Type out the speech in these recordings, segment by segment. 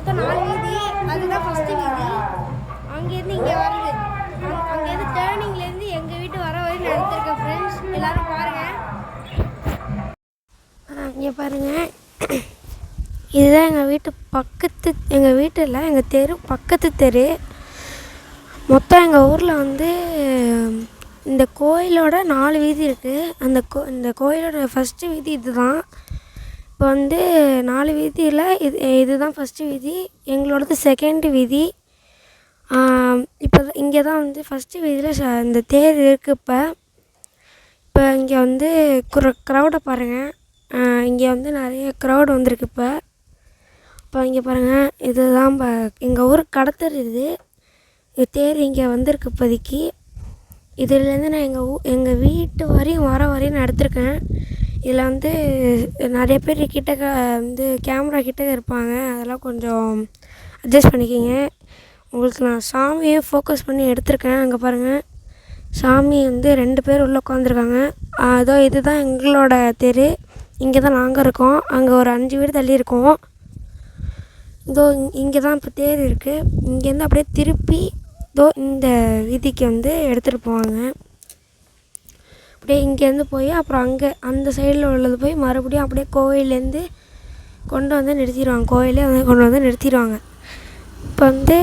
மொத்தம் நாலு வீதி. அதுதான் ஃபஸ்ட்டு வீதி. அங்கேருந்து இங்கே வருது அங்கேருந்து டேர்னிங்லேருந்து எங்கள் வீட்டு வர வரையும் நடத்திருக்கேன் ஃப்ரெண்ட்ஸ் எல்லாரும் பாருங்கள் இங்கே பாருங்கள் இதுதான் எங்கள் வீட்டு பக்கத்து எங்கள் வீட்டில் எங்கள் தெரு பக்கத்து தெரு. மொத்தம் எங்கள் ஊரில் வந்து இந்த கோயிலோட நாலு வீதி இருக்குது அந்த கோ இந்த கோயிலோட ஃபஸ்ட்டு வீதி இதுதான். இப்போ வந்து நாலு வீதியில் இது இதுதான் ஃபஸ்ட்டு வீதி எங்களோடது செகண்டு வீதி. இப்போ இங்கே தான் வந்து ஃபஸ்ட்டு வீதியில் ச இந்த தேர் இருக்குது இப்போ. இப்போ இங்கே வந்து குர க்ரௌடை பாருங்கள் இங்கே வந்து நிறைய க்ரௌட் வந்திருக்கு இப்போ. இப்போ இங்கே பாருங்கள் இதுதான் ப எங்கள் ஊர் கடத்தர் இது. இது தேர் இங்கே வந்திருக்கு இப்போதைக்கு. இதுலேருந்து நான் எங்கள் ஊ எங்கள் வீட்டு வரையும் வர வரையும் நான் எடுத்திருக்கேன். இதில் வந்து நிறைய பேர் கிட்டக்க வந்து கேமரா கிட்டக்க இருப்பாங்க. அதெல்லாம் கொஞ்சம் அட்ஜஸ்ட் பண்ணிக்கிங்க. உங்களுக்கு நான் சாமியை ஃபோக்கஸ் பண்ணி எடுத்திருக்கேன். அங்கே பாருங்கள் சாமி வந்து ரெண்டு பேர் உள்ளே உட்காந்துருக்காங்க. அதோ இதுதான் எங்களோட தெரு. இங்கே தான் நாங்கள் இருக்கோம். அங்கே ஒரு அஞ்சு வீடு தள்ளி இருக்கோம். இதோ இங்கே தான் இப்போ தேர் இருக்குது இங்கேருந்து அப்படியே திருப்பி இதோ இந்த வீதிக்கு வந்து எடுத்துகிட்டு போவாங்க. அப்படியே இங்கேருந்து போய் அப்புறம் அங்கே அந்த சைடில் உள்ளது போய் மறுபடியும் அப்படியே கோவிலேருந்து கொண்டு வந்து நிறுத்திடுவாங்க. கோயிலே வந்து கொண்டு வந்து நிறுத்திடுவாங்க. இப்போ வந்து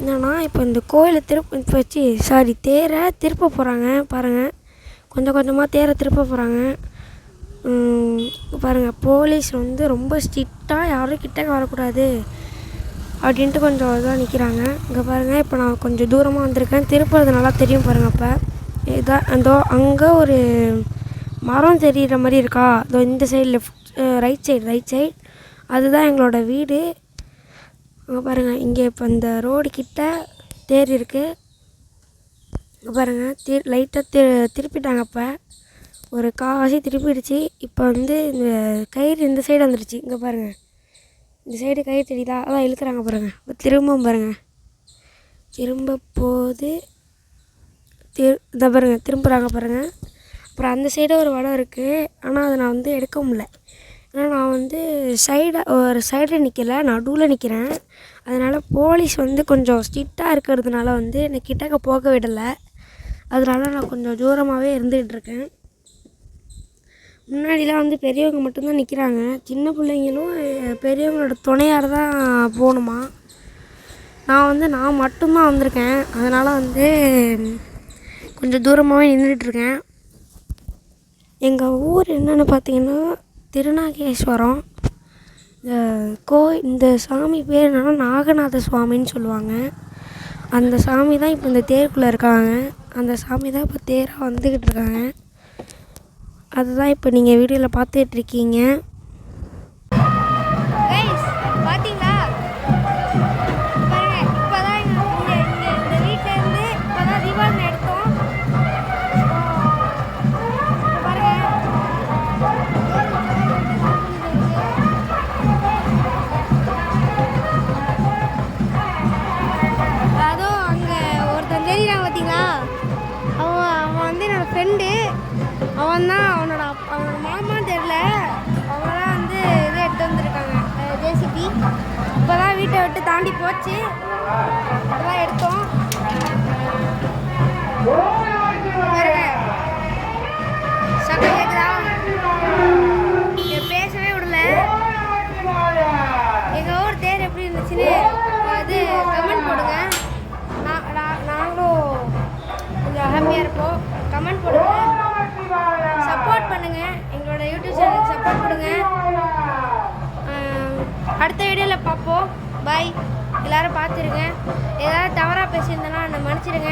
என்னென்னா இப்போ இந்த கோயிலை திருப்ப இப்போ வச்சு சாரி தேரை திருப்ப போகிறாங்க பாருங்கள் கொஞ்சம் கொஞ்சமாக தேரை திருப்ப போகிறாங்க பாருங்கள் போலீஸ் வந்து ரொம்ப ஸ்ட்ரிக்டாக யாரும் கிட்டக்க வரக்கூடாது அப்படின்ட்டு கொஞ்சம் இதாக நிற்கிறாங்க இங்கே பாருங்கள் இப்போ நான் கொஞ்சம் தூரமாக வந்திருக்கேன். திருப்புறது நல்லா தெரியும் பாருங்கள் இப்போ இதான் அதோ அங்கே ஒரு மரம் தெரிகிற மாதிரி இருக்கா? அதோ இந்த side left right side right side அதுதான் எங்களோட வீடு. அங்கே பாருங்கள் இங்கே இப்போ இந்த ரோடு கிட்ட தேர் இருக்குது இங்கே பாருங்கள் தி லைட்டாக தி திருப்பிட்டாங்க இப்போ ஒரு காசி திருப்பிடுச்சு. இப்போ வந்து இந்த கயிறு இந்த சைடு வந்துடுச்சு இங்கே பாருங்கள் இந்த சைடு கயிறு தெரியுதா? அதான் இழுக்கிறாங்க பாருங்கள் திரும்பவும் பாருங்கள் திரும்ப போது திரு இதை பாருங்கள் திரும்புகிறாங்க பாருங்கள் அப்புறம் அந்த சைடு ஒரு வடம் இருக்குது ஆனால் அதை நான் வந்து எடுக்க முடியல. ஏன்னா நான் வந்து சைடை ஒரு சைடில் நிற்கல நடுவில் நிற்கிறேன் அதனால் போலீஸ் வந்து கொஞ்சம் ஸ்ட்ரிக்டாக இருக்கிறதுனால வந்து என்னை கிட்டக்க போக விடலை. அதனால் நான் கொஞ்சம் தூரமாகவே இருந்துகிட்ருக்கேன் முன்னாடிலாம் வந்து பெரியவங்க மட்டும்தான் நிற்கிறாங்க சின்ன பிள்ளைங்களும் பெரியவங்களோட துணையார் தான் போகணுமா? நான் வந்து நான் மட்டும்தான் வந்திருக்கேன். அதனால் வந்து கொஞ்சம் தூரமாகவே நின்றுட்டுருக்கேன். எங்கள் ஊர் என்னென்னு பார்த்தீங்கன்னா திருநாகேஸ்வரம். இந்த கோ இந்த சாமி பேர் என்னென்னா நாகநாத சுவாமின்னு சொல்லுவாங்க. அந்த சாமி தான் இப்போ இந்த தேருக்குள்ளே இருக்காங்க. அந்த சாமி தான் இப்போ தேராக வந்துக்கிட்டு இருக்காங்க. அதுதான் இப்போ நீங்கள் வீடியோவில் பார்த்துட்ருக்கீங்க அவன் தான் அவனோட அவனோட மாமா தெரில அவங்க தான் வந்து இது எடுத்து வந்திருக்காங்க. ஜேசிபி இப்போ தான் வீட்டை விட்டு தாண்டி போச்சு. அதெல்லாம் எடுத்தோம். பார்ப்போம். பாய் எல்லாரும் பார்த்துருங்க. ஏதாவது தவறாக பேசியிருந்தேன்னா என்னை மன்னிச்சிடுங்க.